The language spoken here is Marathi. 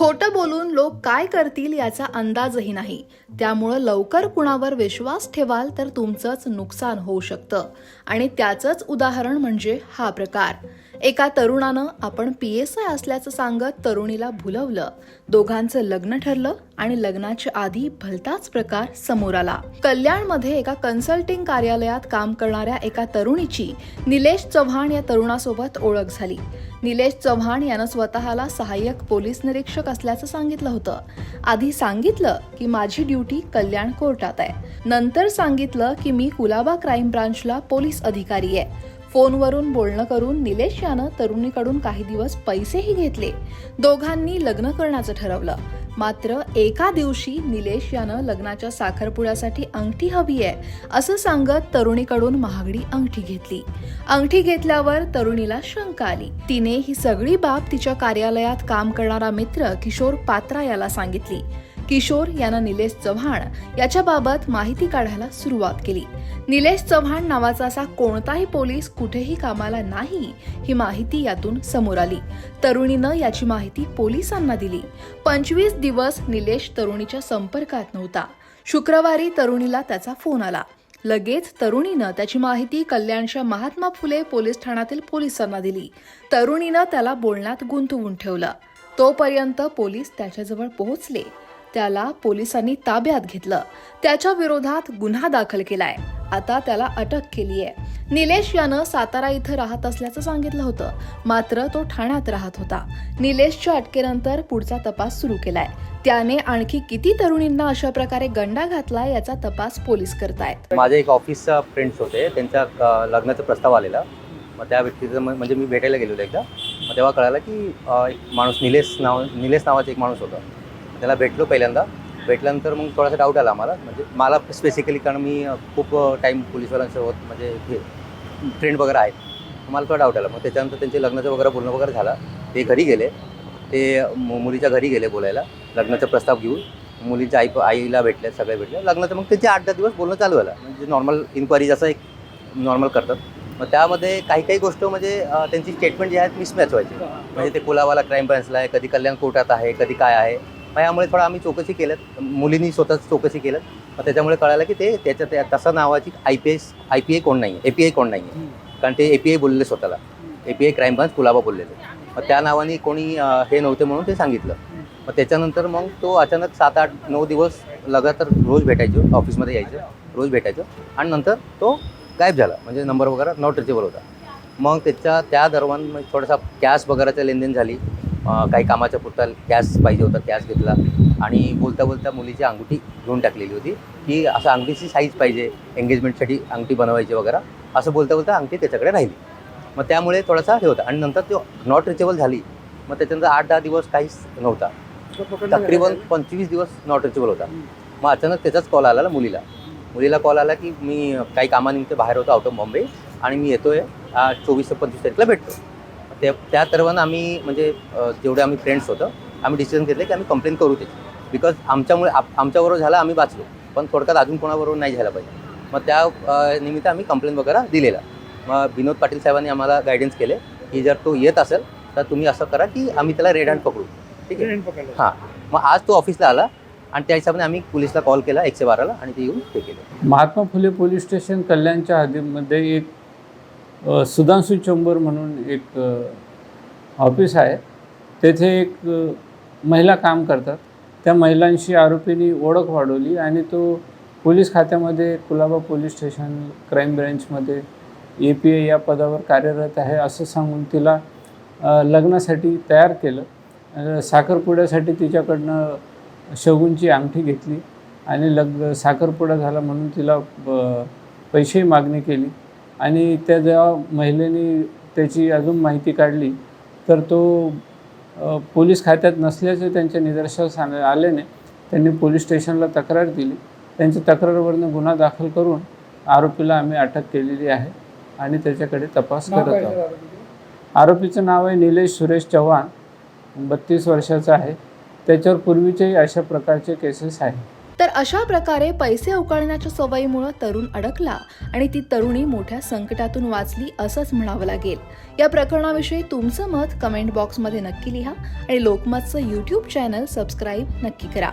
खोटं बोलून लोक काय करतील याचा अंदाजही नाही. त्यामुळं लवकर कुणावर विश्वास ठेवाल तर तुमचंच नुकसान होऊ शकतं. आणि त्याचंच उदाहरण म्हणजे हा प्रकार. एका तरुणानं आपण पी एस आय असल्याचं सांगत तरुणीला भुलवलं. दोघांचं लग्न ठरलं आणि लग्नाच्या आधी भलताच प्रकार समोर आला. कल्याणमध्ये एका कन्सल्टिंग कार्यालयात काम करणाऱ्या एका तरुणीची निलेश चव्हाण या तरुणासोबत ओळख झाली. निलेश चव्हाण यानं स्वतःला सहाय्यक पोलीस निरीक्षक असल्याचं सांगितलं होतं. आधी सांगितलं की माझी ड्युटी कल्याण कोर्टात आहे. नंतर सांगितलं की मी कुलाबा क्राईम ब्रांचला पोलीस अधिकारी आहे. फोनवरून बोलणं करून निलेश यानं तरुणीकडून काही दिवस पैसेही घेतले. दोघांनी लग्न करण्याचं ठरवलं. मात्र एका दिवशी निलेश यानं लग्नाच्या साखरपुड्यासाठी अंगठी हवी आहे असं सांगत तरुणीकडून महागडी अंगठी घेतली. अंगठी घेतल्यावर तरुणीला शंका आली. तिने ही सगळी बाब तिच्या कार्यालयात काम करणारा मित्र किशोर पात्रा याला सांगितली. किशोर यानं निलेश चव्हाण याच्याबाबत माहिती काढायला सुरुवात केली. निलेश चव्हाण नावाचा असा कोणताही पोलीस कुठेही कामाला नाही ही माहिती यातून समोर आली. तरुणीनं याची माहिती पोलिसांना दिली. पंचवीस दिवस निलेश तरुणीच्या संपर्कात नव्हता. शुक्रवारी तरुणीला त्याचा फोन आला. लगेच तरुणीनं त्याची माहिती कल्याणच्या महात्मा फुले पोलीस ठाण्यातील पोलिसांना दिली. तरुणीनं त्याला बोलण्यात गुंतवून ठेवलं. तोपर्यंत पोलीस त्याच्याजवळ पोहोचले. त्याला पोलिसांनी ताब्यात घेतलं. त्याच्या विरोधात गुन्हा दाखल केलाय. आता त्याला अटक केली आहे निलेश यानं सातारा इथं राहत असल्याचं सांगितलं होतं. मात्र तो ठाण्यात राहत होता. निलेशच्या अटकेनंतर पुढचा तपास सुरू केलाय. त्याने आणखी किती तरुणींना अशा प्रकारे गंडा घातला याचा तपास पोलीस करतायत. माझे एक ऑफिसचा फ्रेंड्स होते. त्यांच्या लग्नाचा प्रस्ताव आलेला. मग त्या व्यक्तीचं म्हणजे मी भेटायला गेलेलो एकदा. मग तेव्हा कळालं की एक माणूस निलेश नाव निलेश नावाचा एक माणूस होता. त्याला भेटलो पहिल्यांदा. भेटल्यानंतर मग थोडासा डाऊट आला आम्हाला. म्हणजे मला स्पेसिकली कारण मी खूप टाईम पोलीसवाल्यांसोबत म्हणजे हे फ्रेंड वगैरे आहेत. मला थोडा डाऊट आला. मग त्याच्यानंतर त्यांचे लग्नाचं वगैरे बोलणं वगैरे झालं. ते घरी गेले. ते मु- मुलीच्या घरी गेले बोलायला. लग्नाचा प्रस्ताव घेऊन. मुलीच्या आई आईला भेटले सगळे भेटले. लग्नाचं मग त्यांचे आठ दहा दिवस बोलणं चालू झालं. म्हणजे नॉर्मल इन्क्वायरी जसं एक नॉर्मल करतात. मग त्यामध्ये काही काही गोष्ट म्हणजे त्यांची स्टेटमेंट जे आहेत मिसमॅच व्हायची. म्हणजे ते कुलावाला क्राईम ब्रांचला आहे. कधी कल्याण कोर्टात आहे कधी काय आहे. मग यामुळे थोडं आम्ही चौकशी केल्यात. मुलींनी स्वतःच चौकशी केल्यात. मग त्याच्यामुळे कळालं की ते त्याच्या त्या तसं नावाची I P S I P A कोण नाही आहे ए पी आय कोण नाही आहे कारण ते ए पी आय बोललेले स्वतःला. A P I crime branch Colaba बोललेले. मग त्या नावाने कोणी हे नव्हते म्हणून ते सांगितलं. मग त्याच्यानंतर मग तो अचानक सात आठ नऊ दिवस लगातार रोज भेटायचो ऑफिसमध्ये यायचं रोज भेटायचो. आणि नंतर तो गायब झाला. म्हणजे नंबर वगैरे नॉट रिचेबल होता. मग त्याच्या त्या दरम्यान मग थोडासा कॅश वगैरेचं लेनदेन झाली. काही कामाच्या पुरता कॅश पाहिजे होता कॅश घेतला. आणि बोलता बोलता मुलीची अंगठी घेऊन टाकलेली होती की असं अंगठीची साईज पाहिजे एंगेजमेंटसाठी अंगठी बनवायची वगैरे. असं बोलता बोलता अंगठी त्याच्याकडे राहिली. मग त्यामुळे थोडासा हे होता. आणि नंतर तो नॉट रिचेबल झाली. मग त्याच्यानंतर आठ दहा दिवस काहीच नव्हता. तकरीबन पंचवीस दिवस नॉट रिचेबल होता. मग अचानक त्याचाच कॉल आला मुलीला. मुलीला कॉल आला की मी काही कामानिमित्त बाहेर होतो आउट ऑफ बॉम्बे आणि मी येतोय चोवीस ते पंचवीस तारखेला भेटतो त्या त्या दरम्यान आम्ही म्हणजे जेवढे आम्ही फ्रेंड्स होतं आम्ही डिसिजन घेतलं की आम्ही कंप्लेंट करू त्याची. बिकॉज आमच्यामुळे आप- आमच्याबरोबर झालं आम्ही वाचलो. पण थोडक्यात अजून कोणाबरोबर नाही झालं पाहिजे. मग त्या निमित्त आम्ही कंप्लेंट वगैरे दिलेला. मग विनोद पाटील साहेबांनी आम्हाला गायडन्स केले की जर तो येत असेल तर तुम्ही असं करा की आम्ही त्याला रेड हँड पकडू. ठीक आहे? हां. मग आज तो ऑफिसला आला आणि त्या हिशोबाने आम्ही पोलिसला कॉल केला एकशे बाराला आणि ते येऊन ते केलं. महात्मा फुले पोलीस स्टेशन कल्याणच्या हद्दीमध्ये एक सुधांशू चंबर म्हणून एक ऑफिस आहे. तेथे एक महिला काम करतात. त्या महिलांशी आरोपींनी ओळख वाढवली आणि तो पोलीस खात्यामध्ये कुलाबा पोलीस स्टेशन क्राईम ब्रँचमध्ये ए पी आय या पदावर कार्यरत आहे असं सांगून तिला लग्नासाठी तयार केलं. साखरपुड्यासाठी तिच्याकडनं शगुनची अंगठी घेतली आणि लग्न साखरपुडा झाला म्हणून तिला ब- पैसेही मागणी केली. आणि त्या जेव्हा महिलेने त्याची अजून माहिती काढली तर तो पोलीस खात्यात नसल्याचे त्यांच्या निदर्शनास आले- आल्याने त्यांनी पोलीस स्टेशनला तक्रार दिली. त्यांच्या तक्रारवरनं गुन्हा दाखल करून आरोपीला आम्ही अटक केलेली आहे आणि त्याच्याकडे तपास करत आहोत. आरोपीचं नाव आहे निलेश सुरेश चव्हाण बत्तीस वर्षाचा आहे. त्याच्यावर पूर्वीचेही अशा प्रकारचे केसेस आहेत. तर अशा प्रकारे पैसे उकळण्याच्या सवयीमुळं तरुण अडकला आणि ती तरुणी मोठ्या संकटातून वाचली असंच म्हणावं लागेल. या प्रकरणाविषयी तुमचं मत कमेंट बॉक्समध्ये नक्की लिहा आणि लोकमतचं यूट्यूब चॅनल सबस्क्राईब नक्की करा.